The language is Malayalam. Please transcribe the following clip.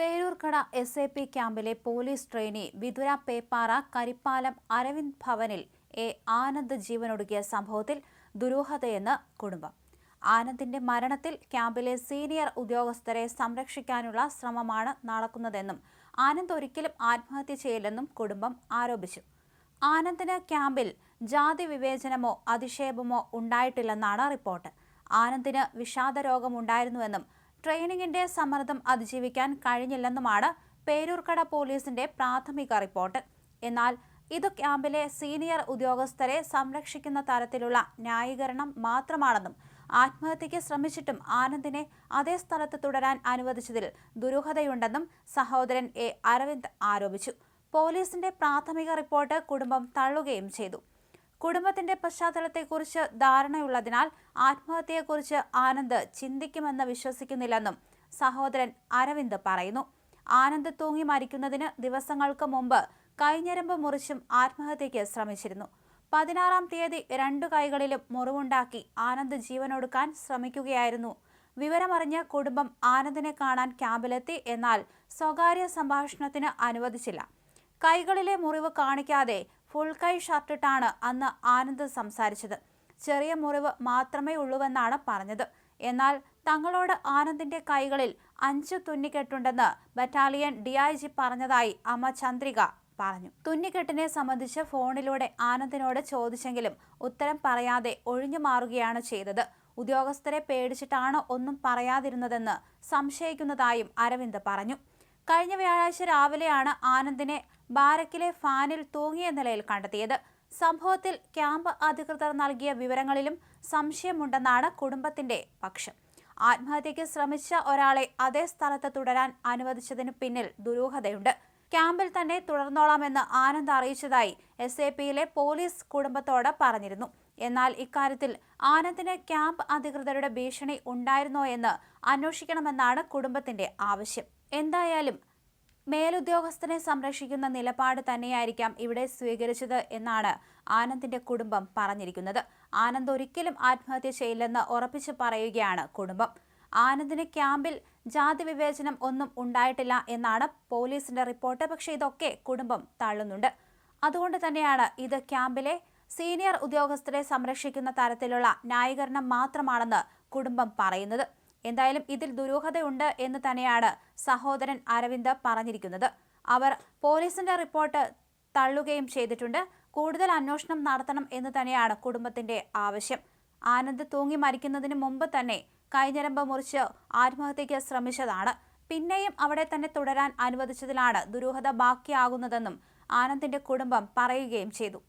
പേരൂർക്കട എസ് എ പി ക്യാമ്പിലെ പോലീസ് ട്രെയിനി വിതുര പേപ്പാറ കരിപ്പാലം അരവിന്ദ് ഭവനിൽ എ ആനന്ദ് ജീവനൊടുക്കിയ സംഭവത്തിൽ ദുരൂഹതയെന്ന് കുടുംബം. ആനന്ദിന്റെ മരണത്തിൽ ക്യാമ്പിലെ സീനിയർ ഉദ്യോഗസ്ഥരെ സംരക്ഷിക്കാനുള്ള ശ്രമമാണ് നടക്കുന്നതെന്നും ആനന്ദ് ഒരിക്കലും ആത്മഹത്യ ചെയ്യില്ലെന്നും കുടുംബം ആരോപിച്ചു. ആനന്ദിന് ക്യാമ്പിൽ ജാതി വിവേചനമോ അധിക്ഷേപമോ ഉണ്ടായിട്ടില്ലെന്നാണ് റിപ്പോർട്ട്. ആനന്ദിന് വിഷാദ രോഗമുണ്ടായിരുന്നുവെന്നും ട്രെയിനിങ്ങിന്റെ സമ്മർദ്ദം അതിജീവിക്കാൻ കഴിഞ്ഞില്ലെന്നുമാണ് പേരൂർക്കട പോലീസിന്റെ പ്രാഥമിക റിപ്പോർട്ട്. എന്നാൽ ഇത് ക്യാമ്പിലെ സീനിയർ ഉദ്യോഗസ്ഥരെ സംരക്ഷിക്കുന്ന തരത്തിലുള്ള ന്യായീകരണം മാത്രമാണെന്നും ആത്മഹത്യയ്ക്ക് ശ്രമിച്ചിട്ടും ആനന്ദിനെ അതേ സ്ഥലത്ത് തുടരാൻ അനുവദിച്ചതിൽ ദുരൂഹതയുണ്ടെന്നും സഹോദരൻ എ അരവിന്ദ് ആരോപിച്ചു. പോലീസിന്റെ പ്രാഥമിക റിപ്പോർട്ട് കുടുംബം തള്ളുകയും ചെയ്തു. കുടുംബത്തിന്റെ പശ്ചാത്തലത്തെക്കുറിച്ച് ധാരണയുള്ളതിനാൽ ആത്മഹത്യയെക്കുറിച്ച് ആനന്ദ് ചിന്തിക്കുമെന്ന് വിശ്വസിക്കുന്നില്ലെന്നും സഹോദരൻ അരവിന്ദ് പറയുന്നു. ആനന്ദ് തൂങ്ങി മരിക്കുന്നതിന് ദിവസങ്ങൾക്ക് മുമ്പ് കൈഞ്ഞരമ്പ് മുറിച്ചും ആത്മഹത്യയ്ക്ക് ശ്രമിച്ചിരുന്നു. പതിനാറാം തീയതി രണ്ടു കൈകളിലും മുറിവുണ്ടാക്കി ആനന്ദ് ജീവനൊടുക്കാൻ ശ്രമിക്കുകയായിരുന്നു. വിവരമറിഞ്ഞ് കുടുംബം ആനന്ദിനെ കാണാൻ ക്യാമ്പിലെത്തി എന്നാൽ സ്വകാര്യ സംഭാഷണത്തിന് അനുവദിച്ചില്ല. കൈകളിലെ മുറിവ് കാണിക്കാതെ ഫുൾ കൈ ഷർട്ടിട്ടാണ് അന്ന് ആനന്ദ് സംസാരിച്ചത്. ചെറിയ മുറിവ് മാത്രമേ ഉള്ളൂവെന്നാണ് പറഞ്ഞത്. എന്നാൽ തങ്ങളോട് ആനന്ദിന്റെ കൈകളിൽ അഞ്ച് തുന്നിക്കെട്ടുണ്ടെന്ന് ബറ്റാലിയൻ ഡി ഐ ജി പറഞ്ഞതായി അമ്മ ചന്ദ്രിക പറഞ്ഞു. തുന്നിക്കെട്ടിനെ സംബന്ധിച്ച് ഫോണിലൂടെ ആനന്ദിനോട് ചോദിച്ചെങ്കിലും ഉത്തരം പറയാതെ ഒഴിഞ്ഞു മാറുകയാണ് ചെയ്തത്. ഉദ്യോഗസ്ഥരെ പേടിച്ചിട്ടാണ് ഒന്നും പറയാതിരുന്നതെന്ന് സംശയിക്കുന്നതായും അരവിന്ദ് പറഞ്ഞു. കഴിഞ്ഞ വ്യാഴാഴ്ച രാവിലെയാണ് ആനന്ദിനെ ബാരക്കിലെ ഫാനിൽ തൂങ്ങിയ നിലയിൽ കണ്ടെത്തിയത്. സംഭവത്തിൽ ക്യാമ്പ് അധികൃതർ നൽകിയ വിവരങ്ങളിലും സംശയമുണ്ടെന്നാണ് കുടുംബത്തിന്റെ പക്ഷം. ആത്മഹത്യയ്ക്ക് ശ്രമിച്ച ഒരാളെ അതേ സ്ഥലത്ത് തുടരാൻ അനുവദിച്ചതിനു പിന്നിൽ ദുരൂഹതയുണ്ട്. ക്യാമ്പിൽ തന്നെ തുടർന്നോളാമെന്ന് ആനന്ദ് അറിയിച്ചതായി എസ് എ പിയിലെ പോലീസ് കുടുംബത്തോട് പറഞ്ഞിരുന്നു. എന്നാൽ ഇക്കാര്യത്തിൽ ആനന്ദിന് ക്യാമ്പ് അധികൃതരുടെ ഭീഷണി ഉണ്ടായിരുന്നോ എന്ന് അന്വേഷിക്കണമെന്നാണ് കുടുംബത്തിന്റെ ആവശ്യം. എന്തായാലും മേലുദ്യോഗസ്ഥനെ സംരക്ഷിക്കുന്ന നിലപാട് തന്നെയായിരിക്കാം ഇവിടെ സ്വീകരിച്ചത് എന്നാണ് ആനന്ദിന്റെ കുടുംബം പറഞ്ഞിരിക്കുന്നത്. ആനന്ദ് ഒരിക്കലും ആത്മഹത്യ ചെയ്യില്ലെന്ന് ഉറപ്പിച്ചു പറയുകയാണ് കുടുംബം. ആനന്ദിന് ക്യാമ്പിൽ ജാതി വിവേചനം ഒന്നും ഉണ്ടായിട്ടില്ല എന്നാണ് പോലീസിന്റെ റിപ്പോർട്ട്. പക്ഷേ ഇതൊക്കെ കുടുംബം തള്ളുന്നുണ്ട്. അതുകൊണ്ട് തന്നെയാണ് ഇത് ക്യാമ്പിലെ സീനിയർ ഉദ്യോഗസ്ഥരെ സംരക്ഷിക്കുന്ന തരത്തിലുള്ള ന്യായീകരണം മാത്രമാണെന്ന് കുടുംബം പറയുന്നത്. എന്തായാലും ഇതിൽ ദുരൂഹതയുണ്ട് എന്ന് തന്നെയാണ് സഹോദരൻ അരവിന്ദ് പറഞ്ഞിരിക്കുന്നത്. അവർ പോലീസിന്റെ റിപ്പോർട്ട് തള്ളുകയും ചെയ്തിട്ടുണ്ട്. കൂടുതൽ അന്വേഷണം നടത്തണം എന്ന് തന്നെയാണ് കുടുംബത്തിന്റെ ആവശ്യം. ആനന്ദ് തൂങ്ങി മരിക്കുന്നതിന് മുമ്പ് തന്നെ കൈഞ്ഞരമ്പ് മുറിച്ച് ആത്മഹത്യയ്ക്ക് ശ്രമിച്ചതാണ്. പിന്നെയും അവിടെ തന്നെ തുടരാൻ അനുവദിച്ചതിലാണ് ദുരൂഹത ബാക്കിയാകുന്നതെന്നും ആനന്ദിന്റെ കുടുംബം പറയുകയും ചെയ്തു.